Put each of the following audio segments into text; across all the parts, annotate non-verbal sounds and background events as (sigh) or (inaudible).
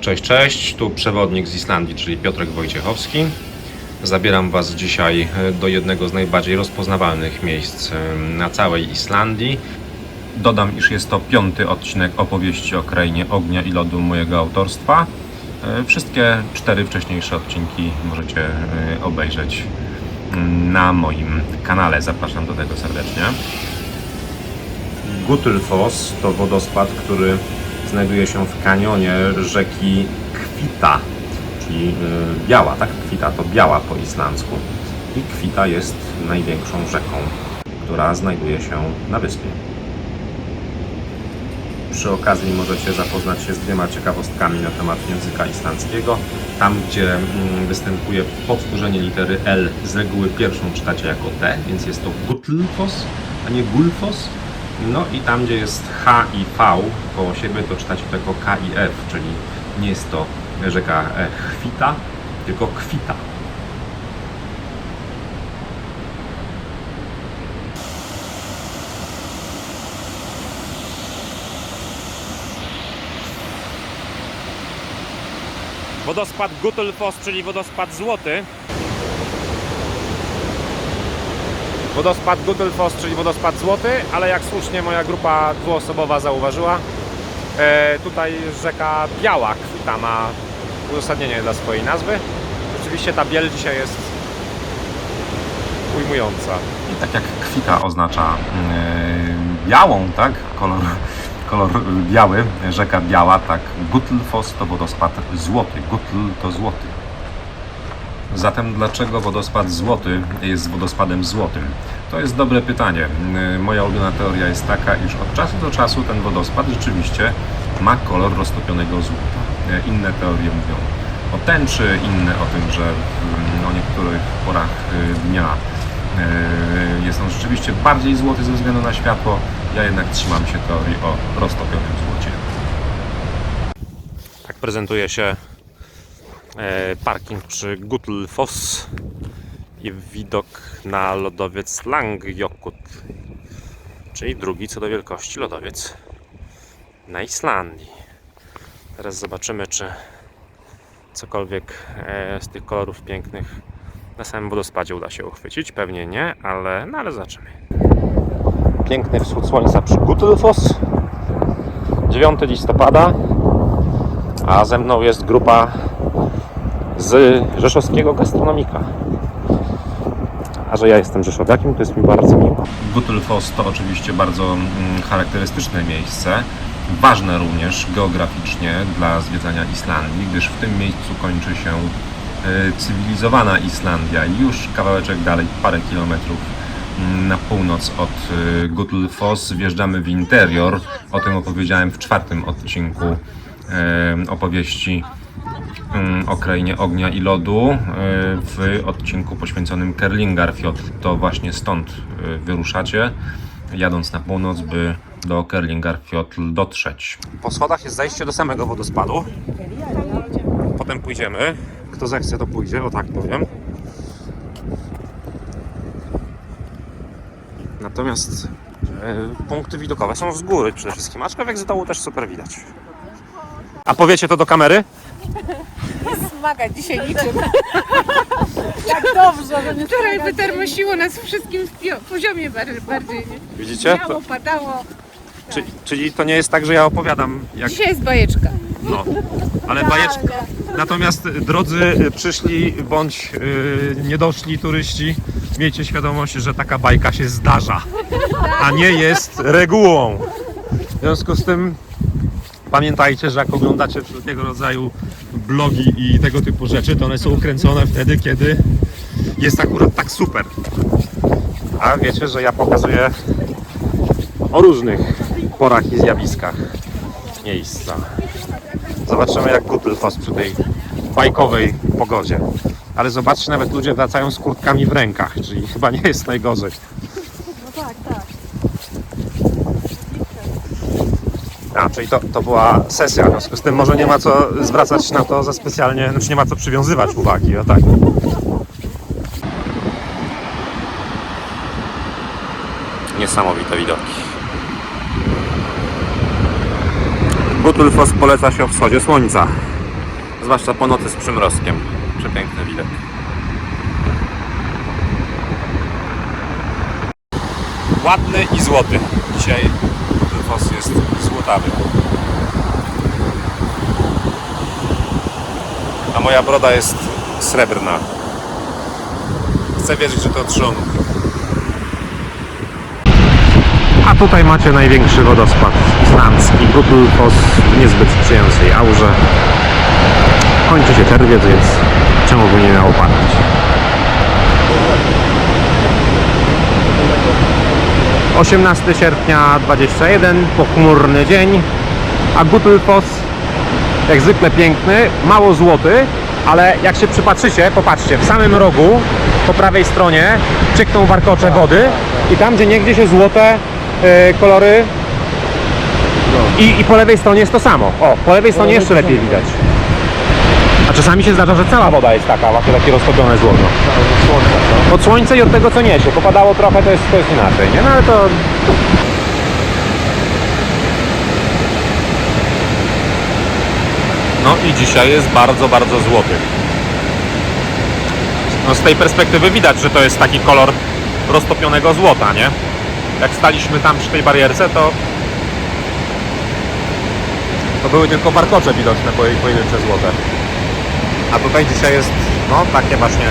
Cześć, cześć, tu przewodnik z Islandii, czyli Piotrek Wojciechowski. Zabieram Was dzisiaj e, do jednego z najbardziej rozpoznawalnych miejsc e, na całej Islandii. Dodam, iż jest to piąty odcinek opowieści o krainie ognia i lodu mojego autorstwa. E, Wszystkie cztery wcześniejsze odcinki możecie obejrzeć mm, na moim kanale. Zapraszam do tego serdecznie. Gutylfos to wodospad, który znajduje się w kanionie rzeki Kwita, czyli y, biała, tak? Kwita to biała po islandzku. I Kwita jest największą rzeką, która znajduje się na wyspie. Przy okazji możecie zapoznać się z dwiema ciekawostkami na temat języka islandzkiego. Tam, gdzie mm, występuje powtórzenie litery L, z reguły pierwszą czytacie jako T, więc jest to Gutlfos, a nie Gulfos. No i tam, gdzie jest H i V koło siebie, to czytacie to jako K i F, czyli nie jest to rzeka e, Chwita, tylko Kwita. Wodospad Guttelfoss, czyli wodospad złoty. Wodospad Guttelfoss, czyli wodospad złoty, ale jak słusznie moja grupa dwuosobowa zauważyła, e, tutaj rzeka Biała Kwita ma uzasadnienie dla swojej nazwy. Rzeczywiście ta biel dzisiaj jest ujmująca. I tak jak kwita oznacza yy, białą, tak? Kolor, kolor biały, rzeka biała, tak. Gutlfos to wodospad złoty. Gutl to złoty. Zatem dlaczego wodospad złoty jest wodospadem złotym? To jest dobre pytanie. Yy, Moja ulubiona teoria jest taka, iż od czasu do czasu ten wodospad rzeczywiście ma kolor roztopionego złota. Yy, Inne teorie mówią o tęczy, inne o tym, że w no, niektórych porach yy, dnia Jest on rzeczywiście bardziej złoty ze względu na światło. Ja jednak trzymam się teorii o roztopionym złocie. Tak prezentuje się parking przy Guttelfoss i widok na lodowiec Langjokut, czyli drugi co do wielkości lodowiec na Islandii. Teraz zobaczymy, czy cokolwiek e, z tych kolorów pięknych na samym wodospadzie uda się uchwycić. Pewnie nie, ale, no, ale zobaczymy. Piękny wschód słońca przy Guttelfoss. 9 listopada a ze mną jest grupa z rzeszowskiego gastronomika. A że ja jestem rzeszowiakiem, to jest mi bardzo miło. Guttelfoss to oczywiście bardzo mm, charakterystyczne miejsce. Ważne również geograficznie dla zwiedzania Islandii, gdyż w tym miejscu kończy się e, cywilizowana Islandia i już kawałeczek dalej, parę kilometrów mm, na północ od e, Guttelfoss wjeżdżamy w interior. O tym opowiedziałem w czwartym odcinku e, opowieści o krainie ognia i lodu e, w odcinku poświęconym Kerlingarfjord. To właśnie stąd e, wyruszacie, jadąc na północ, by do Kerlingarfjord dotrzeć. Po schodach jest zejście do samego wodospadu. Potem pójdziemy. Kto zechce, to pójdzie, o tak powiem. Natomiast e, punkty widokowe są z góry przede wszystkim, aczkolwiek z dołu też super widać. A powiecie to do kamery? Smaga dzisiaj niczym. Jak dobrze, że nie Wczoraj wytermosiło nas wszystkim w pio- poziomie bar- bardziej. Nie? Widzicie? To, Miało, padało. czy, czyli to nie jest tak, że ja opowiadam jak Dzisiaj jest bajeczka. No, ale bajeczka. Natomiast drodzy przyszli bądź yy, niedoszli turyści, miejcie świadomość, że taka bajka się zdarza, a nie jest regułą. W związku z tym pamiętajcie, że jak oglądacie wszelkiego rodzaju blogi i tego typu rzeczy, to one są ukręcone wtedy, kiedy jest akurat tak super. A wiecie, że ja pokazuję o różnych porach i zjawiskach miejsca. Zobaczymy jak Guttelfoss przy tej bajkowej pogodzie. Ale zobaczcie, nawet ludzie wracają z kurtkami w rękach, czyli chyba nie jest najgorzej. No tak, tak. A, czyli to, to była sesja, w związku z tym może nie ma co zwracać na to za specjalnie, znaczy nie ma co przywiązywać uwagi, o tak. Niesamowite widoki. Guttelfoss poleca się o wschodzie słońca. Zwłaszcza po nocy z przymrozkiem. Przepiękny widok. Ładny i złoty. Dzisiaj Fos jest A moja broda jest srebrna. Chcę wierzyć, że to trzon. A tutaj macie największy wodospad islandzki, Gutlfoss w niezbyt sprzyjającej aurze. Kończy się czerwiec, więc czemu by nie miało padać? Osiemnasty sierpnia 21, pochmurny dzień, a Gutlfoss jak zwykle piękny, mało złoty, ale jak się przypatrzycie, popatrzcie, w samym rogu, po prawej stronie ciekną warkocze wody i tam, gdzie niegdzie się złote e, kolory i, i po lewej stronie jest to samo. O, po lewej stronie jeszcze lepiej widać. A czasami się zdarza, że cała woda jest taka, właśnie takie roztopione złoto. Od słońca i od tego, co niesie. Popadało trochę, to jest, to jest inaczej, nie? No ale to No i dzisiaj jest bardzo, bardzo złoty. No z tej perspektywy widać, że to jest taki kolor roztopionego złota, nie? Jak staliśmy tam przy tej barierce, to to były tylko warkocze widoczne poje- pojedyncze złote. A tutaj dzisiaj jest, no, takie właśnie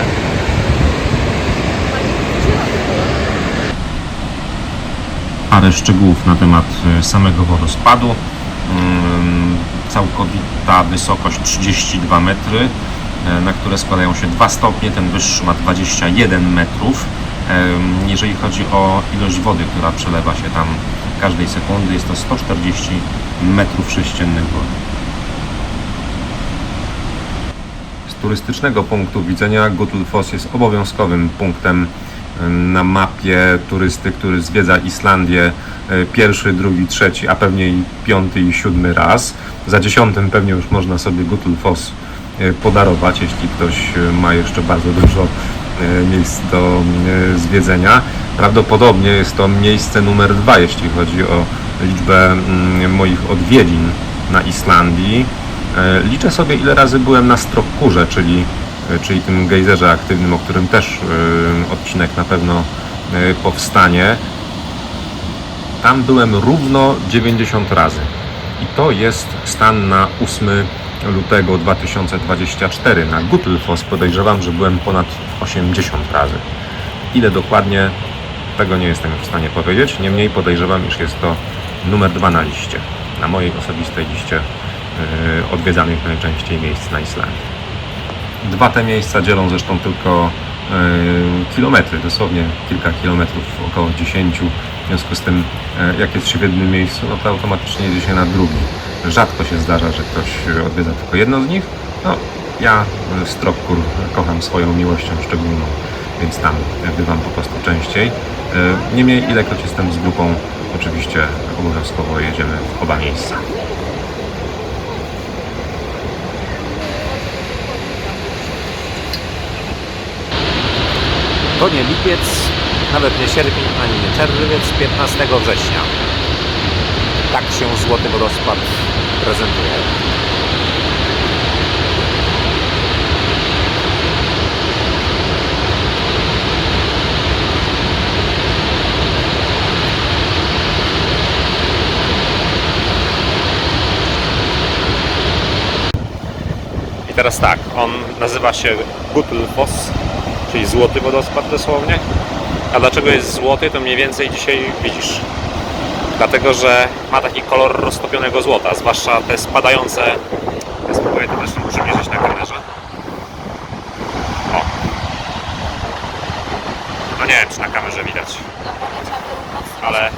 parę szczegółów na temat e, samego wodospadu. Mm, Całkowita wysokość 32 metry, e, na które składają się dwa stopnie, ten wyższy ma 21 metrów. Em, Jeżeli chodzi o ilość wody, która przelewa się tam każdej sekundy, jest to 140 metrów sześciennych wody. Z turystycznego punktu widzenia Gutlfoss jest obowiązkowym punktem na mapie turysty, który zwiedza Islandię e, pierwszy, drugi, trzeci, a pewnie i piąty i siódmy raz. Za dziesiątym pewnie już można sobie Gutlfoss e, podarować, jeśli ktoś e, ma jeszcze bardzo dużo miejsc do zwiedzenia. Prawdopodobnie jest to miejsce numer dwa, jeśli chodzi o liczbę mm, moich odwiedzin na Islandii. Liczę sobie, ile razy byłem na Strokkurze, czyli, czyli tym gejzerze aktywnym, o którym też e, odcinek na pewno e, powstanie. Tam byłem równo 90 razy. I to jest stan na 8 lutego 2024. Na Gutlfoss podejrzewam, że byłem ponad 80 razy. Ile dokładnie, tego nie jestem w stanie powiedzieć. Niemniej podejrzewam, iż jest to numer dwa na liście. Na mojej osobistej liście odwiedzanych najczęściej miejsc na Islandii. Dwa te miejsca dzielą zresztą tylko yy, kilometry, dosłownie kilka kilometrów, około 10. W związku z tym, yy, jak jest się w jednym miejscu, no to automatycznie jedzie się na drugi. Rzadko się zdarza, że ktoś odwiedza tylko jedno z nich. No, ja Strokkur kocham swoją miłością szczególną, więc tam bywam po prostu częściej. Yy, Niemniej, ilekroć jestem z grupą, oczywiście obowiązkowo jedziemy w oba miejsca. To nie lipiec, nawet nie sierpień, ani nie czerwiec, 15 września. Tak się złoty wodospad prezentuje. I teraz tak, on nazywa się Gutlfoss, czyli złoty wodospad dosłownie. A dlaczego jest złoty, to mniej więcej dzisiaj widzisz. Dlatego, że ma taki kolor roztopionego złota, zwłaszcza te spadające. Ja spróbuję to zresztą przybliżyć na kamerze. O. No nie wiem, czy na kamerze widać. Ale-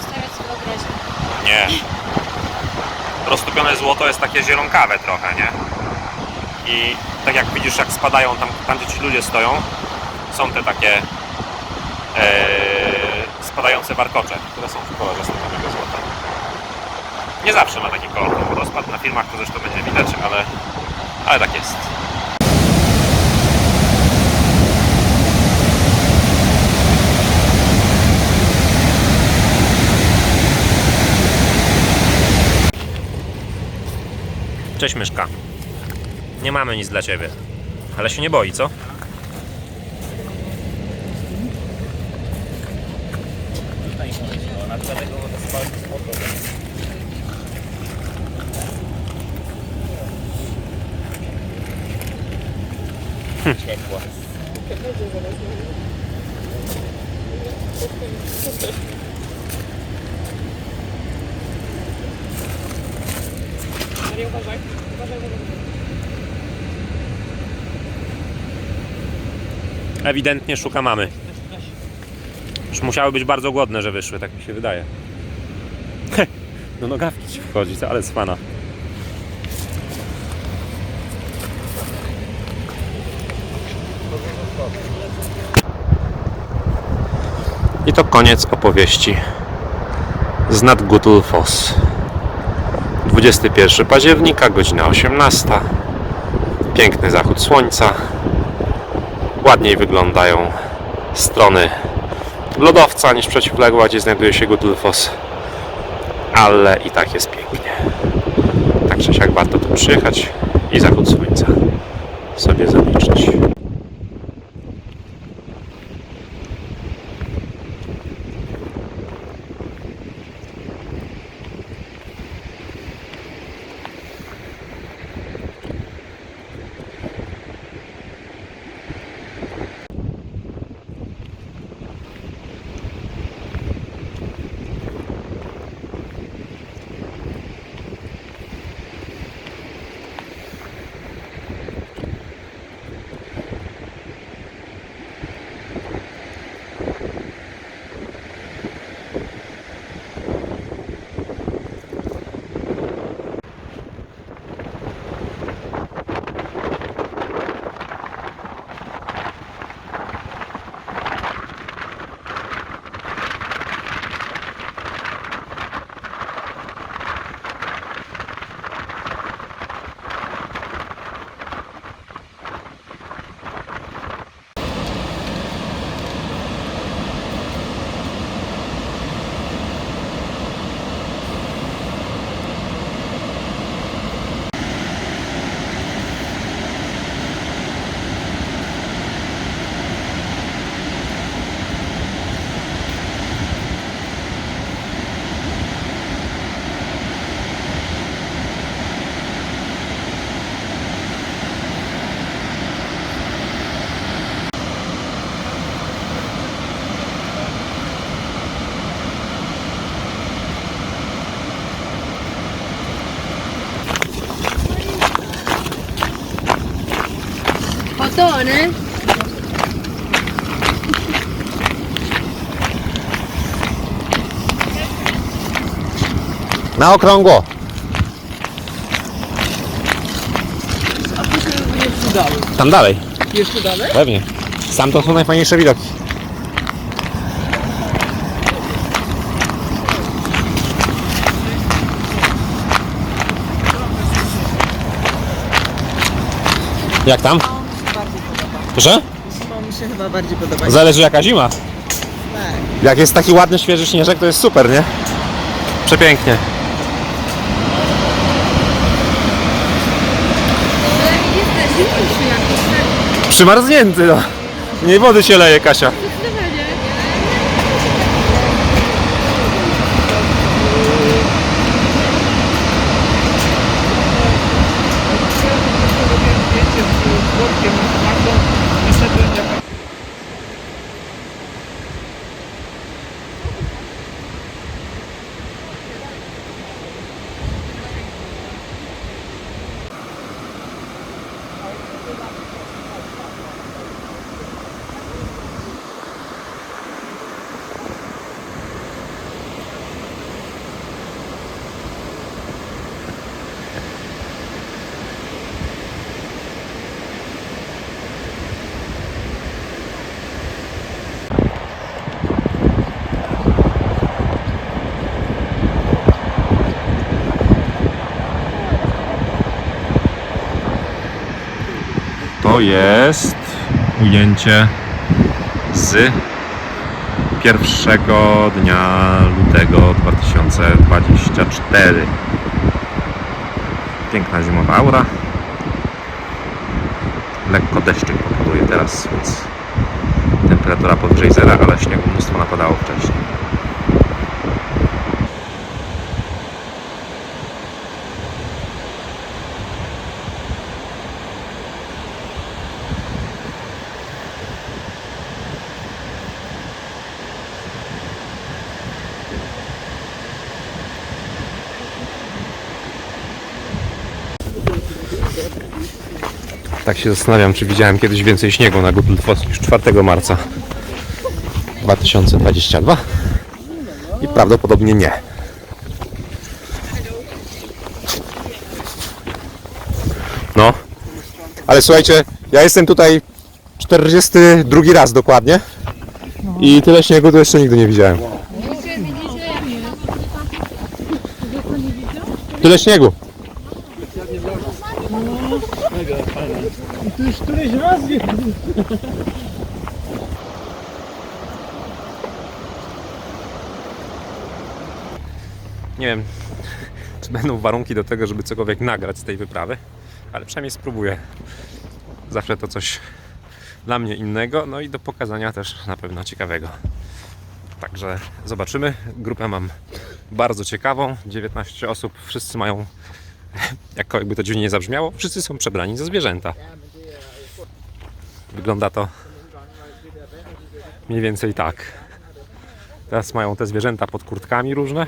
Nie. Roztopione złoto jest takie zielonkawe trochę, nie? I tak jak widzisz, jak spadają tam, tam gdzie ci ludzie stoją, są te takie e, spadające warkocze, które są w kolorze stopionego złota. Nie zawsze ma taki kolor ten na filmach to zresztą będzie widać, ale, ale tak jest. Cześć Myszka. Nie mamy nic dla ciebie. Ale się nie boi, co? Ewidentnie szuka mamy. Już musiały być bardzo głodne, że wyszły, tak mi się wydaje. (laughs) No nogawki ci wchodzi, ale cwana. I to koniec opowieści z nad Gutul Foss. 21 października, godzina 18. Piękny zachód słońca. Ładniej wyglądają strony lodowca niż przeciwległa, gdzie znajduje się Gutul Foss. Ale i tak jest pięknie. Także jak warto tu przyjechać i zachód słońca sobie zaliczyć. Na okrągło! Jeszcze dalej. Tam dalej, Jeszcze dalej? pewnie. Sam to są najfajniejsze widoki. Jak tam? Proszę? Zimą mi się chyba bardziej podoba. Zależy jaka zima. Tak. Jak jest taki ładny, świeży śnieżek, to jest super, nie? Przepięknie. Ale jest tak? Przymarznięty, no. Nie wody się leje, Kasia. Zdecydowanie. Jest ujęcie z pierwszego dnia lutego 2024. Piękna zimowa aura. Lekko deszczyk powoduje teraz, więc temperatura powyżej zera, ale śniegu mnóstwo napadało wcześniej. Tak się zastanawiam, czy widziałem kiedyś więcej śniegu na Google Foss niż 4 marca 2022 i prawdopodobnie nie. No, ale słuchajcie, ja jestem tutaj 42 raz dokładnie i tyle śniegu to jeszcze nigdy nie widziałem. Tyle śniegu. Nie wiem, czy będą warunki do tego, żeby cokolwiek nagrać z tej wyprawy, ale przynajmniej spróbuję. Zawsze to coś dla mnie innego, no i do pokazania też na pewno ciekawego. Także zobaczymy. Grupę mam bardzo ciekawą. 19 osób, wszyscy mają, (laughs) jakby to dziwnie nie zabrzmiało, wszyscy są przebrani za zwierzęta. Wygląda to mniej więcej tak. Teraz mają te zwierzęta pod kurtkami różne.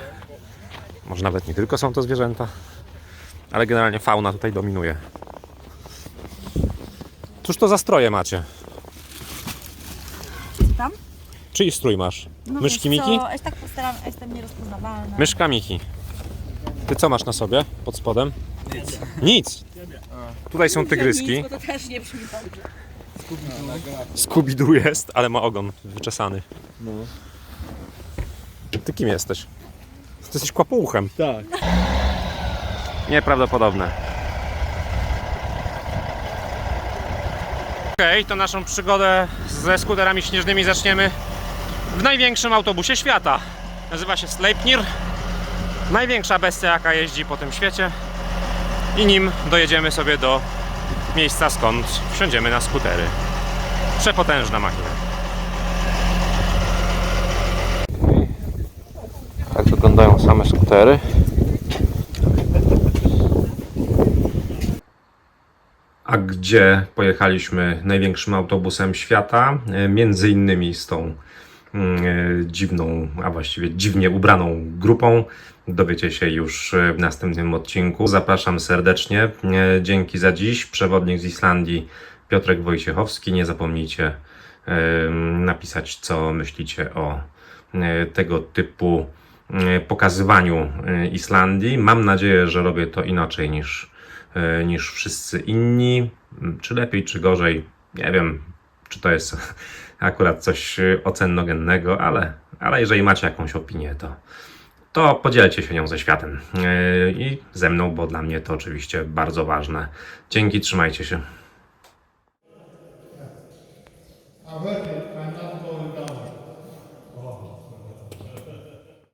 Może nawet nie tylko są to zwierzęta, ale generalnie fauna tutaj dominuje. Cóż to za stroje macie? tam? Czyj strój masz? No Myszki wiesz co, Miki? Ja się tak postaram, ja jestem nierozpoznawalna. Myszka Miki. Ty co masz na sobie pod spodem? Nic. Nic. Tutaj są tygryski. to też nie brzmi Scooby-Doo jest, ale ma ogon wyczesany. Ty kim jesteś? Ty jesteś kłapouchem. Tak. Nieprawdopodobne. Okej, to naszą przygodę ze skuterami śnieżnymi zaczniemy w największym autobusie świata. Nazywa się Sleipnir. Największa bestia, jaka jeździ po tym świecie. I nim dojedziemy sobie do miejsca, skąd wsiądziemy na skutery. Przepotężna machina. Tak wyglądają same skutery. A gdzie pojechaliśmy największym autobusem świata? E, Między innymi z tą mm, e, dziwną, a właściwie dziwnie ubraną grupą. Dowiecie się już e, w następnym odcinku. Zapraszam serdecznie. E, Dzięki za dziś. Przewodnik z Islandii Piotrek Wojciechowski. Nie zapomnijcie e, napisać, co myślicie o tego typu pokazywaniu Islandii. Mam nadzieję, że robię to inaczej niż, niż wszyscy inni. Czy lepiej, czy gorzej, nie wiem, czy to jest (laughs) akurat coś ocennogennego, ale, ale jeżeli macie jakąś opinię, to, to podzielcie się nią ze światem e, i ze mną, bo dla mnie to oczywiście bardzo ważne. Dzięki, trzymajcie się. A ver,